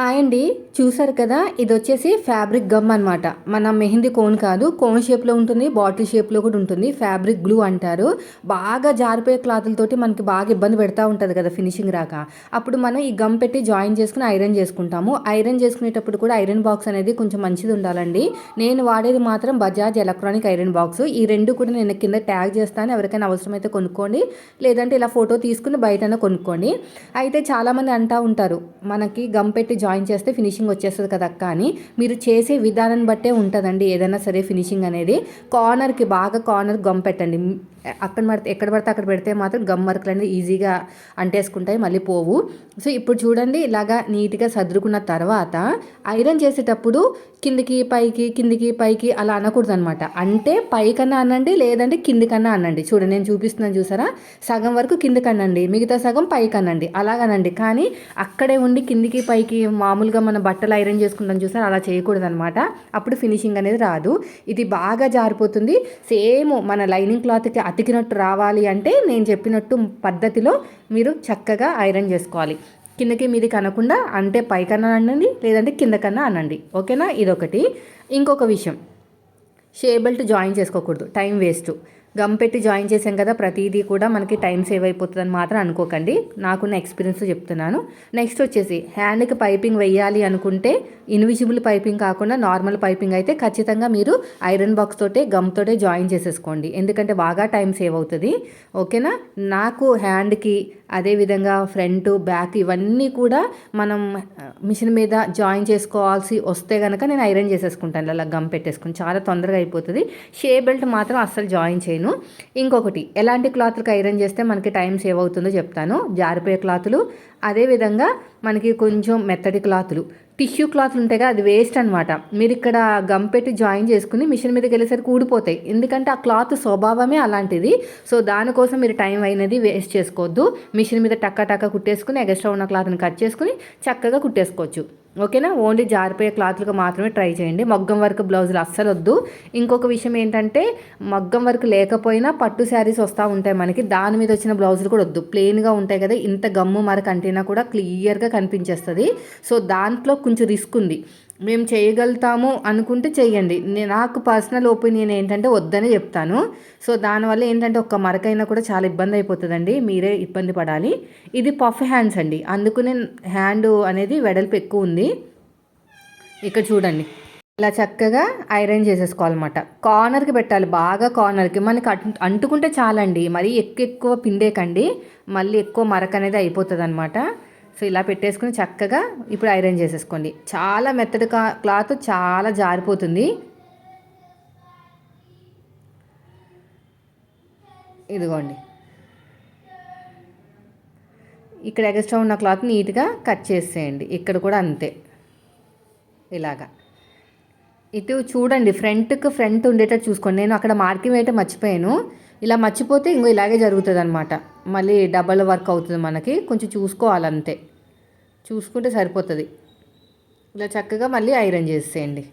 Hi అండి. చూసారు కదా ఇది వచ్చేసి ఫ్యాబ్రిక్ గమ్ అనమాట మన మెహందీ కోన్ కాదు కోన్ షేప్లో ఉంటుంది బాటిల్ షేప్లో కూడా ఉంటుంది ఫ్యాబ్రిక్ గ్లూ అంటారు. బాగా జారిపోయే క్లాతులతోటి మనకి బాగా ఇబ్బంది పెడతా ఉంటుంది కదా ఫినిషింగ్ రాక. అప్పుడు మనం ఈ గమ్ పెట్టి జాయిన్ చేసుకుని ఐరన్ చేసుకుంటాము. ఐరన్ చేసుకునేటప్పుడు కూడా ఐరన్ బాక్స్ అనేది కొంచెం మంచిది ఉండాలండి. నేను వాడేది మాత్రం బజాజ్ ఎలక్ట్రానిక్ ఐరన్ బాక్స్. ఈ రెండు కూడా నేను కింద ట్యాగ్ చేస్తాను. ఎవరికైనా అవసరమైతే కొనుక్కోండి. లేదంటే ఇలా ఫోటో తీసుకుని బయటనే కొనుక్కోండి. అయితే చాలామంది అంటూ ఉంటారు మనకి గమ్ పెట్టి జాయిన్ చేస్తే ఫినిషింగ్ వచ్చేస్తుంది కదా అక్క అని. మీరు చేసే విధానం బట్టే ఉంటుందండి ఏదైనా సరే ఫినిషింగ్ అనేది. కార్నర్కి బాగా కార్నర్ గమ్ పెట్టండి. అక్కడ పడితే ఎక్కడ పడితే అక్కడ పెడితే మాత్రం గమ్ వర్క్లు అనేది ఈజీగా అంటేసుకుంటాయి మళ్ళీ పోవు. సో ఇప్పుడు చూడండి ఇలాగా నీట్గా సర్దుకున్న తర్వాత ఐరన్ చేసేటప్పుడు కిందికి పైకి కిందికి పైకి అలా అనకూడదు అనమాట అంటే పైకన్నా అనండి లేదంటే కిందికన్నా అనండి. చూడండి నేను చూపిస్తున్నాను చూసారా? సగం వరకు కిందికనండి మిగతా సగం పైకి అనండి అలాగనండి. కానీ అక్కడే ఉండి కిందికి పైకి మామూలుగా మన బట్టలు ఐరన్ చేసుకుంటాం చూసారా? అలా చేయకూడదు అనమాట అప్పుడు ఫినిషింగ్ అనేది రాదు. ఇది బాగా జారిపోతుంది. సేమ్ మన లైనింగ్ క్లాత్కి అతికినట్టు రావాలి అంటే నేను చెప్పినట్టు పద్ధతిలో మీరు చక్కగా ఐరన్ చేసుకోవాలి. కిందకి మీది కనకుండా అంటే పైకన్నా అనండి లేదంటే కిందకన్నా అనండి ఓకేనా? ఇదొకటి. ఇంకొక విషయం. షే బెల్ట్ జాయిన్ చేసుకోకూడదు. Time waste. గమ్ పెట్టి జాయిన్ చేసాం కదా ప్రతిదీ కూడా మనకి టైం సేవ్ అయిపోతుందని మాత్రం అనుకోకండి. నాకున్న ఎక్స్పీరియన్స్ చెప్తున్నాను. నెక్స్ట్ వచ్చేసి హ్యాండ్కి పైపింగ్ వెయ్యాలి అనుకుంటే ఇన్విజిబుల్ పైపింగ్ కాకుండా నార్మల్ పైపింగ్ అయితే ఖచ్చితంగా మీరు ఐరన్ బాక్స్ తోటే గమ్ తోటే జాయిన్ చేసేసుకోండి. ఎందుకంటే బాగా టైం సేవ్ అవుతుంది. ఓకేనా? నాకు హ్యాండ్కి అదేవిధంగా ఫ్రంట్ బ్యాక్ ఇవన్నీ కూడా మనం మిషన్ మీద జాయిన్ చేసుకోవాల్సి వస్తే కనుక నేను ఐరన్ చేసేసుకుంటాను. అలా గమ్ పెట్టేసుకుని చాలా తొందరగా అయిపోతుంది. షే బెల్ట్ మాత్రం అస్సలు జాయిన్ చేయను. ఇంకొకటి ఎలాంటి క్లాత్లకు ఐరన్ చేస్తే మనకి టైం సేవ్ అవుతుందో చెప్తాను. జారిపోయే క్లాతులు అదేవిధంగా మనకి కొంచెం మెత్తటి క్లాతులు. టిష్యూ క్లాత్లు ఉంటాయి కదా అది వేస్ట్ అనమాట మీరు ఇక్కడ గమ్ పెట్టి జాయిన్ చేసుకుని మిషన్ మీదకి వెళ్ళేసరికి ఊడిపోతాయి. ఎందుకంటే ఆ క్లాత్ స్వభావమే అలాంటిది. సో దానికోసం మీరు టైం అయినది వేస్ట్ చేసుకోవద్దు. మిషన్ మీద టక్క టక్క కుట్టేసుకుని ఎగస్ట్రా ఉన్న క్లాత్ని కట్ చేసుకుని చక్కగా కుట్టేసుకోవచ్చు. ఓకేనా? ఓన్లీ జారిపోయే క్లాత్లకు మాత్రమే ట్రై చేయండి. మగ్గం వర్క్ బ్లౌజులు అస్సలు వద్దు. ఇంకొక విషయం ఏంటంటే మగ్గం వర్క్ లేకపోయినా పట్టు శారీస్ వస్తూ ఉంటాయి మనకి. దాని మీద వచ్చిన బ్లౌజులు కూడా వద్దు. ప్లెయిన్గా ఉంటాయి కదా ఇంత గమ్ము మరక కూడా క్లియర్గా కనిపించేస్తుంది. సో దాంట్లో కొంచెం రిస్క్ ఉంది. మేము చేయగలుగుతాము అనుకుంటే చేయండి నాకు పర్సనల్ ఒపీనియన్ ఏంటంటే వద్దనే చెప్తాను. సో దానివల్ల ఏంటంటే ఒక్క మరకైనా కూడా చాలా ఇబ్బంది అయిపోతుందండి. మీరే ఇబ్బంది పడాలి. ఇది పఫ్ హ్యాండ్స్ అండి. అందుకునే హ్యాండ్ అనేది వెడల్పు ఎక్కువ ఉంది. ఇక్కడ చూడండి. ఇలా చక్కగా ఐరన్ చేసేసుకోవాలన్నమాట. కార్నర్కి పెట్టాలి. బాగా కార్నర్కి మనకి అంటుకుంటే చాలండి. మరీ ఎక్కువ ఎక్కువ పిండేకండి. మళ్ళీ ఎక్కువ మరక అనేది అయిపోతుంది అనమాట సో ఇలా పెట్టేసుకుని చక్కగా ఇప్పుడు ఐరన్ చేసేసుకోండి. చాలా మెత్తడి క్లాత్ చాలా జారిపోతుంది. ఇదిగోండి. ఇక్కడ ఎగస్ట్రా ఉన్న క్లాత్ నీట్గా కట్ చేసేయండి. ఇక్కడ కూడా అంతే. ఇలాగా. ఇటు చూడండి ఫ్రంట్కి ఫ్రంట్ ఉండేటట్టు చూసుకోండి. నేను అక్కడ మార్కింగ్ అయితే మర్చిపోయాను. ఇలా మర్చిపోతే ఇంకో ఇలాగే జరుగుతుంది అనమాట మళ్ళీ డబల్ వర్క్ అవుతుంది మనకి. కొంచెం చూసుకోవాలంతే. చూసుకుంటే సరిపోతుంది. ఇలా చక్కగా మళ్ళీ ఐరన్ చేసేయండి.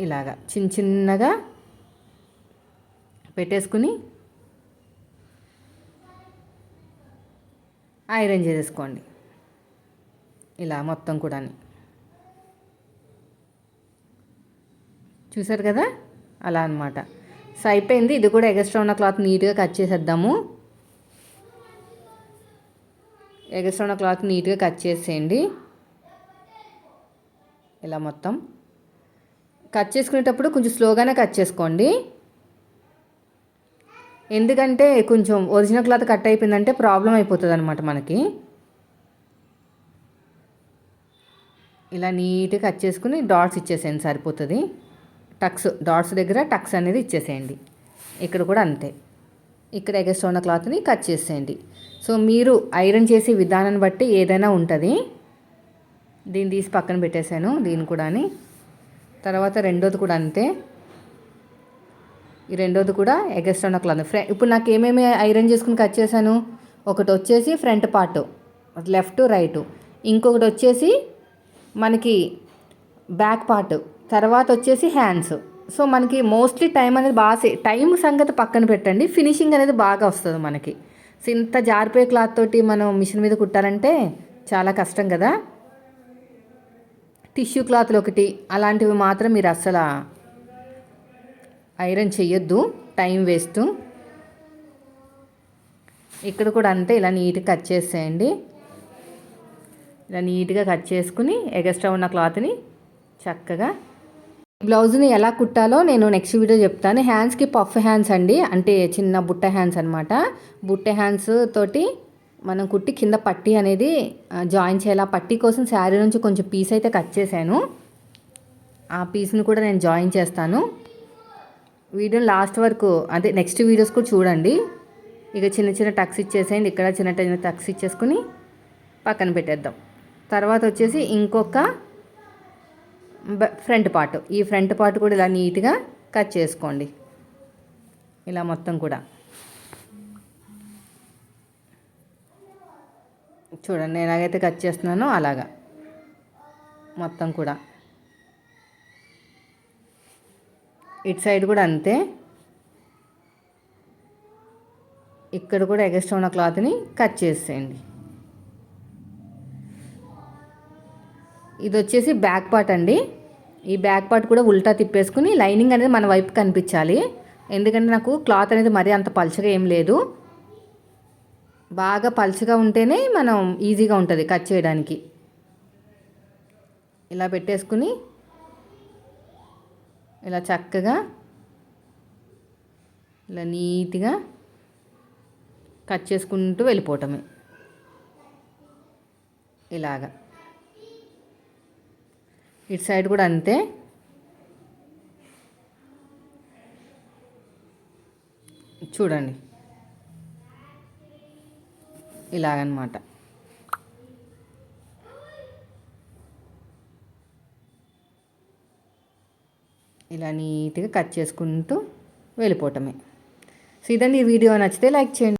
ఇలాగా చిన్న చిన్నగా పెట్టేసుకుని ఐరన్ చేసేసుకోండి. ఇలా మొత్తం కూడా చూసారు కదా? అలా అనమాట సో అయిపోయింది ఇది కూడా ఎగస్ట్రా ఉన్న క్లాత్ నీట్గా కట్ చేసేద్దాము. ఎగస్ట్రా ఉన్న క్లాత్ నీట్గా కట్ చేసేయండి. ఇలా మొత్తం. కట్ చేసుకునేటప్పుడు కొంచెం స్లోగానే కట్ చేసుకోండి. ఎందుకంటే కొంచెం ఒరిజినల్ క్లాత్ కట్ అయిపోయిందంటే ప్రాబ్లం అయిపోతుంది అనమాట మనకి. ఇలా నీట్గా కట్ చేసుకుని డాట్స్ ఇచ్చేసేయండి సరిపోతుంది. టక్స్ డాట్స్ దగ్గర టక్స్ అనేది ఇచ్చేసేయండి. ఇక్కడ కూడా అంతే. ఇక్కడ ఎగస్ట్ ఉన్న క్లాత్ని కట్ చేసేయండి. సో మీరు ఐరన్ చేసే విధానాన్ని బట్టి ఏదైనా ఉంటుంది. దీన్ని తీసి పక్కన పెట్టేశాను దీన్ని కూడా తర్వాత రెండోది కూడా అంతే. ఈ రెండోది కూడా ఎగస్ట్ ఉన్న క్లాత్. ఫ్రె ఇప్పుడు నాకు ఏమేమి ఐరన్ చేసుకుని కట్ చేశాను? ఒకటి వచ్చేసి ఫ్రంట్ పార్ట్ లెఫ్ట్ రైట్. ఇంకొకటి వచ్చేసి మనకి బ్యాక్ పార్ట్. తర్వాత వచ్చేసి హ్యాండ్స్. సో మనకి మోస్ట్లీ టైం అనేది బాగా టైం సంగతి పక్కన పెట్టండి. ఫినిషింగ్ అనేది బాగా వస్తుంది మనకి. సో ఇంత జారిపోయే క్లాత్ తోటి మనం మిషన్ మీద కుట్టాలంటే చాలా కష్టం కదా. టిష్యూ క్లాత్లు ఒకటి అలాంటివి మాత్రం మీరు అస్సలు ఐరన్ చేయొద్దు టైం వేస్ట్. ఇక్కడ కూడా అంతే ఇలా నీట్గా కట్ చేసేయండి. ఇలా నీట్గా కట్ చేసుకుని ఎగస్ట్రా ఉన్న క్లాత్ని చక్కగా బ్లౌజ్ని ఎలా కుట్టాలో నేను నెక్స్ట్ వీడియో చెప్తాను. హ్యాండ్స్కి పఫ్ హ్యాండ్స్ అండి. అంటే చిన్న బుట్ట హ్యాండ్స్ అనమాట బుట్ట హ్యాండ్స్ తోటి మనం కుట్టి కింద పట్టీ అనేది జాయిన్ చేయాలి. ఆ పట్టీ కోసం శారీ నుంచి కొంచెం పీస్ అయితే కట్ చేశాను. ఆ పీస్ని కూడా నేను జాయిన్ చేస్తాను. వీడియో లాస్ట్ వరకు అదే నెక్స్ట్ వీడియోస్ కూడా చూడండి. ఇక చిన్న చిన్న టక్స్ ఇచ్చేసేయండి. ఇక్కడ చిన్న చిన్న టక్స్ ఇచ్చేసుకుని పక్కన పెట్టేద్దాం. తర్వాత వచ్చేసి ఇంకొక ఫ్రంట్ పార్ట్. ఈ ఫ్రంట్ పార్ట్ కూడా ఇలా నీట్గా కట్ చేసుకోండి. ఇలా మొత్తం కూడా. చూడండి నేను ఎలాగైతే కట్ చేస్తున్నానో అలాగా. మొత్తం కూడా. ఇటు సైడ్ కూడా అంతే. ఇక్కడ కూడా ఎగస్ట్రా ఉన్న క్లాత్ని కట్ చేసేయండి. ఇది వచ్చేసి బ్యాక్ పార్ట్ అండి. ఈ బ్యాక్ పార్ట్ కూడా ఉల్టా తిప్పేసుకుని లైనింగ్ అనేది మన వైపు కనిపించాలి. ఎందుకంటే నాకు క్లాత్ అనేది మరీ అంత పలుచగా ఏం లేదు. బాగా పలుచగా ఉంటేనే మనం ఈజీగా ఉంటుంది కట్ చేయడానికి. ఇలా పెట్టేసుకుని ఇలా చక్కగా ఇలా నీట్గా కట్ చేసుకుంటూ వెళ్ళిపోవటమే. ఇలాగా. ఇటు సైడ్ కూడా అంతే. చూడండి. ఇలాగనమాట. ఇలా నీట్గా కట్ చేసుకుంటూ వెళ్ళిపోవటమే. సో ఇదండి ఈ వీడియో. నచ్చితే లైక్ చేయండి.